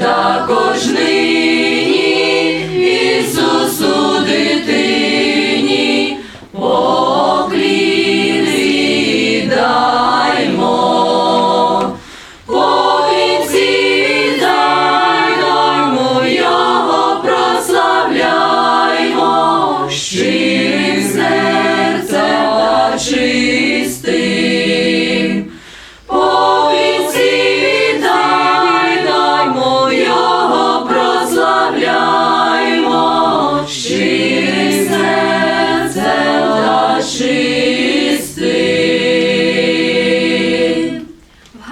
також нині Ісусу дитині, поклін віддаймо, повінці віддаймо, Його прославляймо. Наших.